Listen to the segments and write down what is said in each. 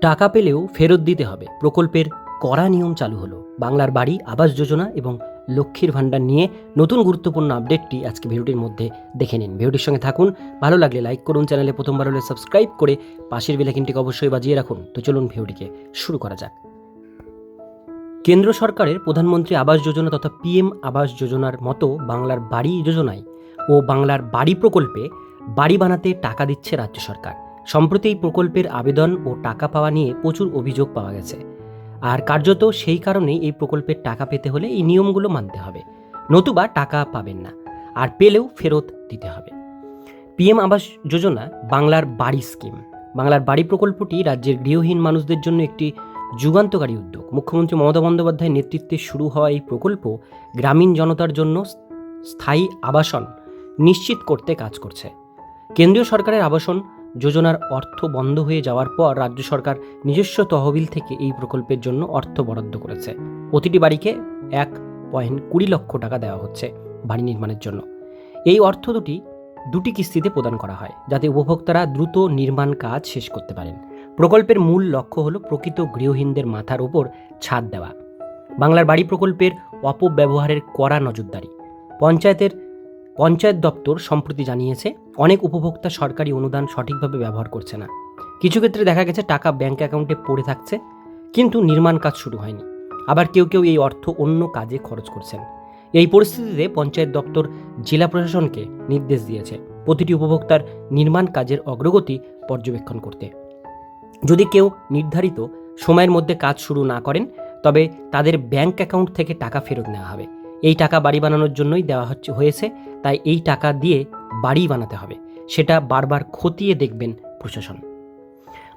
টাকা পেলেও ফেরত দিতে হবে। প্রকল্পের কড়া নিয়ম চালু হলো। বাংলার বাড়ি, আবাস যোজনা এবং লক্ষ্মীর ভাণ্ডার নিয়ে নতুন গুরুত্বপূর্ণ আপডেটটি আজকে ভিডিওটির মধ্যে দেখে নিন। ভিডিওটির সঙ্গে থাকুন। ভালো লাগলে লাইক করুন, চ্যানেলে প্রথমবার হলে সাবস্ক্রাইব করে পাশের বেলাকিনটিকে অবশ্যই বাজিয়ে রাখুন। তো চলুন ভিডিওটিকে শুরু করা যাক। কেন্দ্র সরকারের প্রধানমন্ত্রী আবাস যোজনা তথা পিএম আবাস যোজনার মতো বাংলার বাড়ি যোজনায় ও বাংলার বাড়ি প্রকল্পে বাড়ি বানাতে টাকা দিচ্ছে রাজ্য সরকার। সম্প্রতি এই প্রকল্পের আবেদন ও টাকা পাওয়া নিয়ে প্রচুর অভিযোগ পাওয়া গেছে। আর কার্যত সেই কারণেই এই প্রকল্পের টাকা পেতে হলে এই নিয়মগুলো মানতে হবে। নতুবা টাকা পাবেন না, আর পেলেও ফেরত দিতে হবে। পিএম আবাস যোজনা বাংলার বাড়ি স্কিম। বাংলার বাড়ি প্রকল্পটি রাজ্যের গৃহহীন মানুষদের জন্য একটি যুগান্তকারী উদ্যোগ। মুখ্যমন্ত্রী মমতা বন্দ্যোপাধ্যায়ের নেতৃত্বে শুরু হওয়া এই প্রকল্প গ্রামীণ জনতার জন্য স্থায়ী আবাসন নিশ্চিত করতে কাজ করছে। কেন্দ্রীয় সরকারের আবাসন যোজনার অর্থ বন্ধ হয়ে যাওয়ার পর রাজ্য সরকার নিজস্ব তহবিল থেকে এই প্রকল্পের জন্য অর্থ বরাদ্দ করেছে। প্রতিটি বাড়িকে এক পয়েন্ট কুড়ি লক্ষ টাকা দেওয়া হচ্ছে বাড়ি নির্মাণের জন্য। এই অর্থ দুটি দুটি কিস্তিতে প্রদান করা হয় যাতে উপভোক্তারা দ্রুত নির্মাণ কাজ শেষ করতে পারেন। প্রকল্পের মূল লক্ষ্য হল প্রকৃত গৃহহীনদের মাথার ওপর ছাদ দেওয়া। বাংলার বাড়ি প্রকল্পের অপব্যবহারের কড়া নজরদারি। পঞ্চায়েতের পঞ্চায়েত দপ্তর সম্প্রতি জানিয়েছে, অনেক উপভোক্তা সরকারি অনুদান সঠিকভাবে ব্যবহার করছে না। কিছু ক্ষেত্রে দেখা গেছে টাকা ব্যাংক অ্যাকাউন্টে পড়ে থাকছে, কিন্তু নির্মাণ কাজ শুরু হয়নি। আবার কেউ কেউ এই অর্থ অন্য কাজে খরচ করছেন। এই পরিস্থিতিতে পঞ্চায়েত দপ্তর জেলা প্রশাসনকে নির্দেশ দিয়েছে প্রতিটি উপভোক্তার নির্মাণ কাজের অগ্রগতি পর্যবেক্ষণ করতে। যদি কেউ নির্ধারিত সময়ের মধ্যে কাজ শুরু না করেন, তবে তাদের ব্যাংক অ্যাকাউন্ট থেকে টাকা ফেরত নেওয়া হবে। এই টাকা বাড়ি বানানোর জন্যই দেওয়া হচ্ছে, হয়েছে তাই এই টাকা দিয়ে বাড়ি বানাতে হবে। সেটা বারবার খতিয়ে দেখবেন প্রশাসন।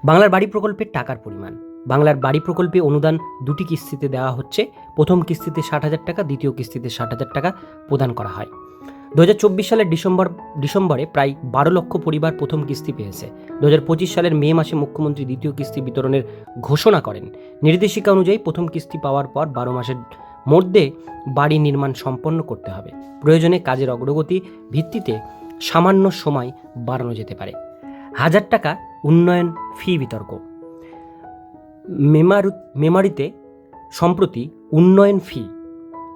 বাংলার বাড়ি প্রকল্পের টাকার পরিমাণ। বাংলার বাড়ি প্রকল্পে অনুদান দুটি কিস্তিতে দেওয়া হচ্ছে। প্রথম কিস্তিতে ষাট হাজার টাকা, দ্বিতীয় কিস্তিতে ষাট হাজার টাকা প্রদান করা হয়। দু হাজার চব্বিশ সালের ডিসেম্বর, ডিসেম্বরে প্রায় বারো লক্ষ পরিবার প্রথম কিস্তি পেয়েছে। দু হাজার পঁচিশ সালের মে মাসে মুখ্যমন্ত্রী দ্বিতীয় কিস্তি বিতরণের ঘোষণা করেন। নির্দেশিকা অনুযায়ী প্রথম কিস্তি পাওয়ার পর বারো মাসের মধ্যে বাড়ি নির্মাণ সম্পন্ন করতে হবে। প্রয়োজনে কাজের অগ্রগতি ভিত্তিতে সামান্য সময় বাড়ানো যেতে পারে। হাজার টাকা উন্নয়ন ফি বিতর্ক। মেমারু, মেমারিতে সম্প্রতি উন্নয়ন ফি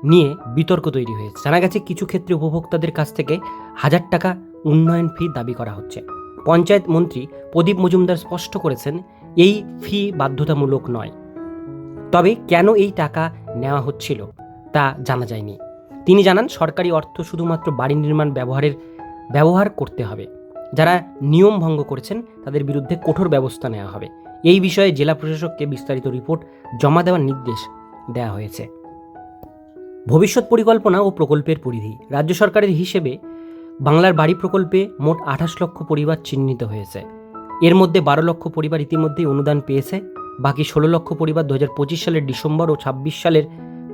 নিয়ে বিতর্ক তৈরি হয়েছে। জানা গেছে কিছু ক্ষেত্রে উপভোক্তাদের কাছ থেকে হাজার টাকা উন্নয়ন ফি দাবি করা হচ্ছে। পঞ্চায়েত মন্ত্রী প্রদীপ মজুমদার স্পষ্ট করেছেন, এই ফি বাধ্যতামূলক নয়। তবে কেন এই টাকা নেওয়া হচ্ছিল তা জানা যায়নি। তিনি জানান, সরকারি অর্থ শুধুমাত্র বাড়ি নির্মাণ ব্যবহারের ব্যবহার করতে হবে। যারা নিয়ম ভঙ্গ করেছেন, তাদের বিরুদ্ধে কঠোর ব্যবস্থা নেওয়া হবে। এই বিষয়ে জেলা প্রশাসককে বিস্তারিত রিপোর্ট জমা দেওয়ার নির্দেশ দেওয়া হয়েছে। ভবিষ্যৎ পরিকল্পনা ও প্রকল্পের পরিধি। রাজ্য সরকারের হিসেবে বাংলার বাড়ি প্রকল্পে মোট আঠাশ লক্ষ পরিবার চিহ্নিত হয়েছে। এর মধ্যে বারো লক্ষ পরিবার ইতিমধ্যেই অনুদান পেয়েছে। বাকি ষোলো লক্ষ পরিবার দু হাজার পঁচিশ সালের ডিসেম্বর ও ছাব্বিশ সালের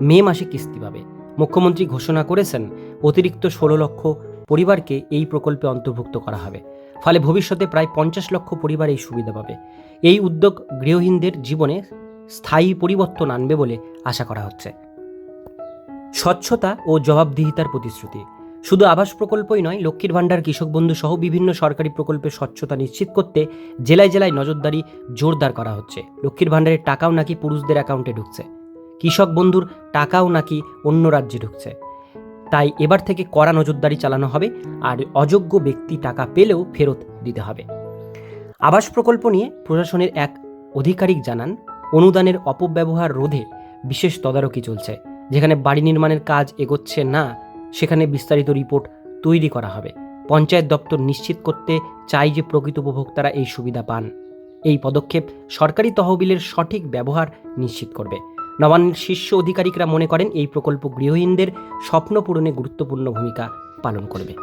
মে মাসে কিস্তি পাবে। মুখ্যমন্ত্রী ঘোষণা করেছেন, অতিরিক্ত ষোলো লক্ষ পরিবারকে এই প্রকল্পে অন্তর্ভুক্ত করা হবে। ফলে ভবিষ্যতে প্রায় পঞ্চাশ লক্ষ পরিবার এই সুবিধা পাবে। এই উদ্যোগ গৃহহীনদের জীবনে স্থায়ী পরিবর্তন আনবে বলে আশা করা হচ্ছে। স্বচ্ছতা ও জবাবদিহিতার প্রতিশ্রুতি। শুধু আবাস প্রকল্পই নয়, লক্ষ্মীর ভাণ্ডার, কৃষক বন্ধু সহ বিভিন্ন সরকারি প্রকল্পের স্বচ্ছতা নিশ্চিত করতে জেলায় জেলায় নজরদারি জোরদার করা হচ্ছে। লক্ষ্মীর ভাণ্ডারের টাকাও নাকি পুরুষদের অ্যাকাউন্টে ঢুকছে। কৃষক বন্ধুর টাকাও নাকি অন্য রাজ্যে ঢুকছে। তাই এবার থেকে কড়া নজরদারি চালানো হবে আর অযোগ্য ব্যক্তি টাকা পেলেও ফেরত দিতে হবে। আবাস প্রকল্প নিয়ে প্রশাসনের এক আধিকারিক জানান, অনুদানের অপব্যবহার রোধে বিশেষ তদারকি চলছে, যেখানে বাড়ি নির্মাণের কাজ এগোচ্ছে না সেখানে বিস্তারিত রিপোর্ট তৈরি করা হবে। পঞ্চায়েত দপ্তর নিশ্চিত করতে চাই যে প্রকৃত উপভোক্তারা এই সুবিধা পান। এই পদক্ষেপ সরকারি তহবিলের সঠিক ব্যবহার নিশ্চিত করবে। নবান্নের শীর্ষ আধিকারিকরা মনে করেন এই প্রকল্প গৃহহীনদের স্বপ্ন পূরণে গুরুত্বপূর্ণ ভূমিকা পালন করবে।